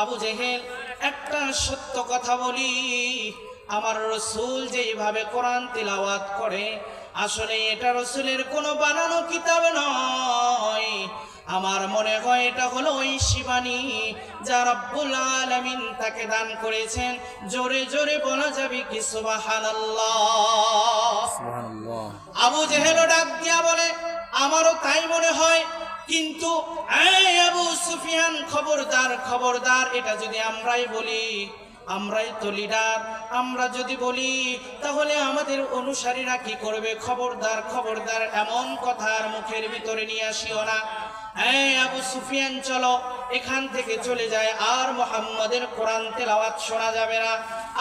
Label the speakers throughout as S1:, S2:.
S1: আবু জেহেল একটা সত্য কথা বলি। আমার রসুল যেইভাবে কোরআন তিলাওয়াত করে আসলে এটা রসুলের কোনো বানানো কিতাব নয়। আমার মনে হয় এটা হলো ওই শিবানী যা রব্বুল আলামিন তাকে দান করেছেন। জোরে জোরে বলা যাবে কি সুবহানাল্লাহ। আবু জেহেল ডাক দিয়া বলে আমারও তাই মনে হয়। কিন্তু আবু সুফিয়ান খবরদার খবরদার, এটা যদি আমরাই বলি, আমরাই তো লিডার, আমরা যদি বলি, তাহলে আমাদের অনুসারীরা কি করবে? খবরদার খবরদার, এমন কথার মুখের ভিতরে নিয়ে আসিও না। এই আবু সুফিয়ান, চলো, এখান থেকে চলে যায়, আর মোহাম্মদের কোরআন তেলাওয়াত শোনা যাবে না।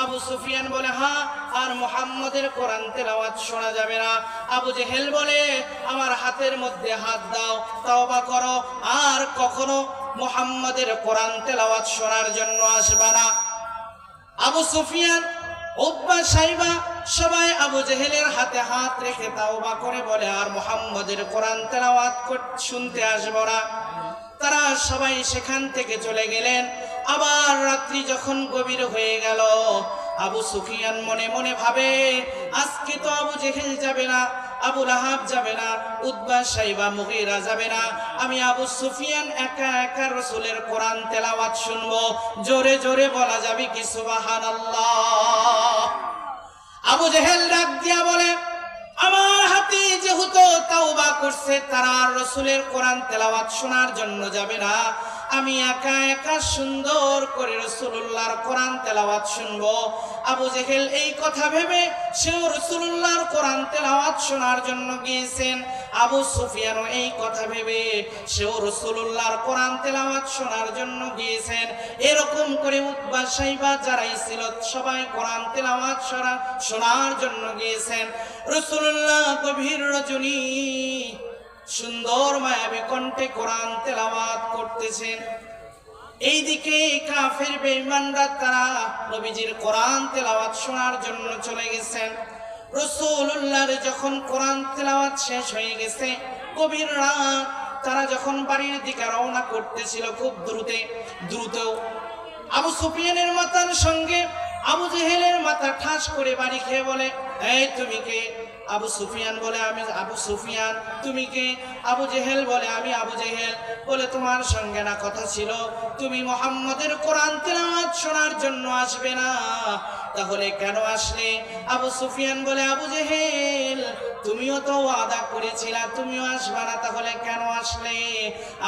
S1: আবু সুফিয়ান বলে হ্যাঁ আর মোহাম্মদের কোরআন তেলাওয়াত শোনা যাবে না। আবু জেহেল বলে, আমার হাতের মধ্যে হাত দাও, তওবা করো, আর কখনো মোহাম্মদের কোরআন তেলাওয়াত শোনার জন্য আসবে না। আবু সুফিয়ান, উব্বা, সাইবা সবাই আবু জেহেলের হাতে হাত রেখে তাওবা করে বলে, আর মোহাম্মদের কোরআন তেলাওয়াত শুনতে আসব না। তারা সবাই সেখান থেকে চলে গেলেন। আবার রাত্রি যখন গভীর হয়ে গেল আবু সুফিয়ান মনে মনে ভাবে, আজকে তো আবু জেহেল যাবে না, আবু রাহাব যাবে না উদ্বা সাইবা মুগিরা যাবে না। আমি আবু সুফিয়ান একা একা রসুলের কোরআন তেলাওয়াত শুনব। জোরে জোরে বলা যাবে কি সুবহানাল্লাহ। আবু জেহেল ডাক দিয়া বলে, আমার হাতে যেহেতু তাওবা করছে, তারা রসুলের কোরআন তেলাওয়াত শোনার জন্য যাবে না। আমি একা একা সুন্দর করে রসুল্লাহর কোরআন তেলাওয়াত শুনব। আবু জেহেল এই কথা ভেবে সেও রসুল্লাহর কোরআন তেলাওয়াত শোনার জন্য গিয়েছেন। আবু সুফিয়ানও এই কথা ভেবে সেও রসুল্লাহর কোরআন তেলাওয়াত শোনার জন্য গিয়েছেন। এরকম করে উৎবা সাইবা যারাই ছিল সবাই কোরআন তেলাওয়াত শোনা শোনার জন্য গিয়েছেন। রসুল্লাহ গভীর রজনী সুন্দর মায়াবী কণ্ঠে কোরআন তেলাওয়াত করতেছেন। এইদিকে কাফের বেঈমানরা তারা নবীজির কোরআন তেলাওয়াত শোনার জন্য চলে গেছেন। রসুল্লাহর যখন কোরআন তেলাওয়াত শেষ হয়ে গেছে কবির রাত তারা যখন বাড়ির দিকে রওনা করতেছিল খুব দ্রুতে, দ্রুত আবু সুফিয়ানের মাথার সঙ্গে আবু জেহেলের মাথা ঠাস করে বাড়ি খেয়ে বলে, এই তুমি কে? আবু সুফিয়ান বলে, আমি আবু সুফিয়ান। তুমি কে? আবু জেহেল বলে, আমি আবু জেহেল। বলে, তোমার সঙ্গে না কথা ছিল। তুমি মোহাম্মদের কোরআন তেলাওয়াত শোনার জন্য আসবে না। তাহলে কেন আসলে? আবু সুফিয়ান বলে, আবু জেহেল তুমিও তো ওয়াদা করেছিলা, তুমিও আসবে না, তাহলে কেন আসলে?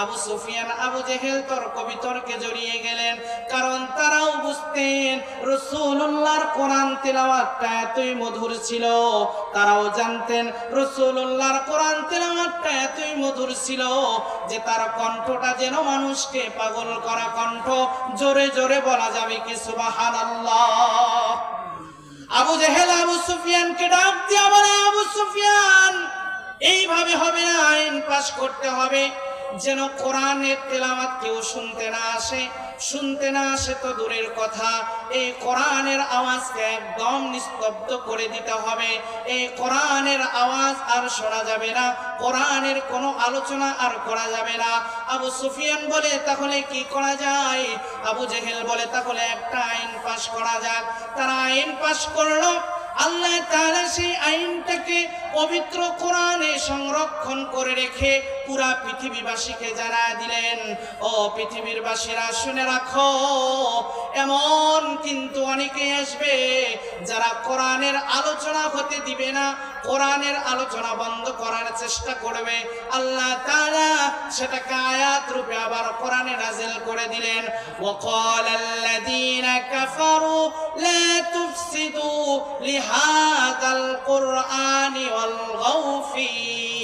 S1: আবু সুফিয়ান, আবু জেহেল তর্ক বিতর্কে জড়িয়ে গেলেন, কারণ তারাও বুঝতেন রসুল্লাহর কোরআন তেলাওয়াতটা এতই মধুর ছিল। তারাও জানতেন রসুল্লাহর কোরআন তেলাওয়াতটা এতই মধুর ছিল যে তার কণ্ঠটা যেন মানুষকে পাগল করা কণ্ঠ জোরে জোরে বলা যাবে কি সুবহানাল্লাহ। আবু জেহেল, আবু সুফিয়ানকে ডাক দিয়া বলে, আবু সুফিয়ান, এইভাবে হবে না, আইন পাশ করতে হবে। যেন কোরআনের তেলাওয়াত কেউ শুনতে না আসে শুনতে না, সে তো দূরের কথা। এই কোরআনের আওয়াজকে একদম নিস্তব্ধ করে দিতে হবে। এই কোরআনের আওয়াজ আর শোনা যাবে না। কোরআনের কোনো আলোচনা আর করা যাবে না। আবু সুফিয়ান বলে, তাহলে কি করা যায়? আবু জেহেল বলে, তাহলে একটা আইন পাশ করা যাক। তারা আইন পাশ করল। আল্লাহ তাআলা সেই আইনটাকে পবিত্র কোরআনে সংরক্ষণ করে রেখে পুরা পৃথিবীবাসীকে জানা দিলেন ও পৃথিবীর বাসীরা শুনে রাখো এমন কিন্তু অনেকেই আসবে যারা কোরআনের আলোচনা হতে দিবে না কোরআনের আলোচনা বন্ধ করার চেষ্টা করবে আল্লাহ তাআলা সেটাকে আয়াত রূপে আবার কোরআনে নাজিল করে দিলেন وقال الذين كفروا لا تفسدوا لهذا القرآن والغوا فيه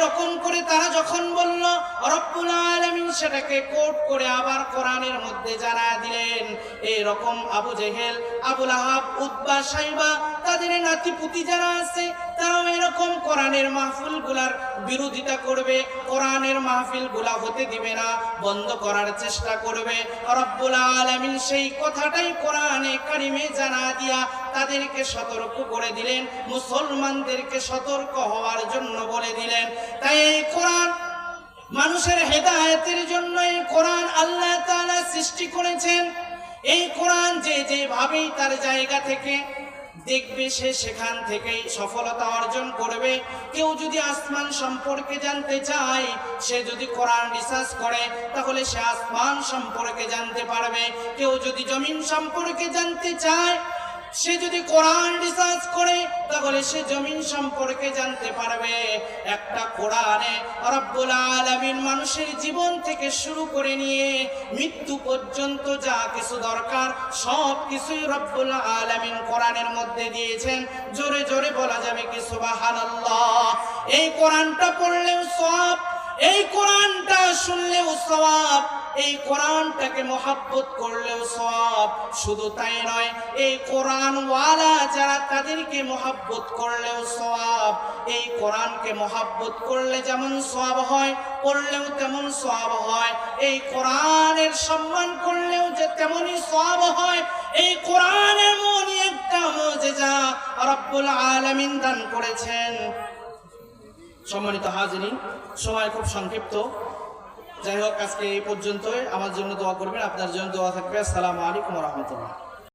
S1: এরকম করে তারা যখন বলল রব্বুল আলামিন, সেটাকে কোট করে আবার কোরআনের মধ্যে জানা দিলেন, এরকম আবু জেহেল, আবুল আহাব উদ্বা সাইবা তাদের নাতিপুতি যারা আছে, তারাও এরকম কোরআনের মাহফিলগুলার বিরোধিতা করবে। কোরআনের মাহফিলগুলা হতে দিবে না, বন্ধ করার চেষ্টা করবে। রব্বুল আলামিন সেই কথাটাই কোরআনে কারিমে জানা দিয়া তাদেরকে সতর্ক করে দিলেন, মুসলমানদেরকে সতর্ক হওয়ার জন্য বলে দিলেন। তাই এই কোরআন মানুষের হেদায়েতের জন্য এই কোরআন আল্লাহ সৃষ্টি করেছেন। এই কোরআন যে যেভাবেই তার জায়গা থেকে দেখবে সে সেখান থেকে সফলতা অর্জন করবে। কেউ যদি আসমান সম্পর্কে জানতে চায়, সে যদি কোরআন রিসার্চ করে, তাহলে সে আসমান সম্পর্কে জানতে পারবে। কেউ যদি জমিন সম্পর্কে জানতে চায় সে যদি কোরআন রিসার্চ করে, তাহলে সে জমিন সম্পর্কে জানতে পারবে। একটা কোরআনে রব্বুল আলামিন মানুষের জীবন থেকে শুরু করে নিয়ে মৃত্যু পর্যন্ত যা কিছু দরকার, সব কিছুই রব্বুল আলামিন কোরআনের মধ্যে দিয়েছেন। জোরে জোরে বলা যাবে কি সুবহানাল্লাহ। এই কোরআনটা পড়লেও সব এই কোরআনটা শুনলেও সওয়াব, এই কোরআনটাকে মহাব্বত করলেও সব শুধু তাই নয়, এই কোরআন ওয়ালা যারা তাদেরকে মহাব্বত করলেও সব এই কোরআনকে মহাব্বত করলে যেমন সব হয়, পড়লেও তেমন সব হয়। এই কোরআনের সম্মান করলেও যে তেমনই সব হয়, এই কোরআন এমনই একটা মজে যা রব্বুল আলামিন দান করেছেন। সম্মানিত হাজিরিন সময় খুব সংক্ষিপ্ত। যাই হোক, আজকে এই পর্যন্তই। আমার জন্য দোয়া করবেন, আপনার জন্য দোয়া থাকবে। আসসালামু আলাইকুম রহমতুল্লাহ।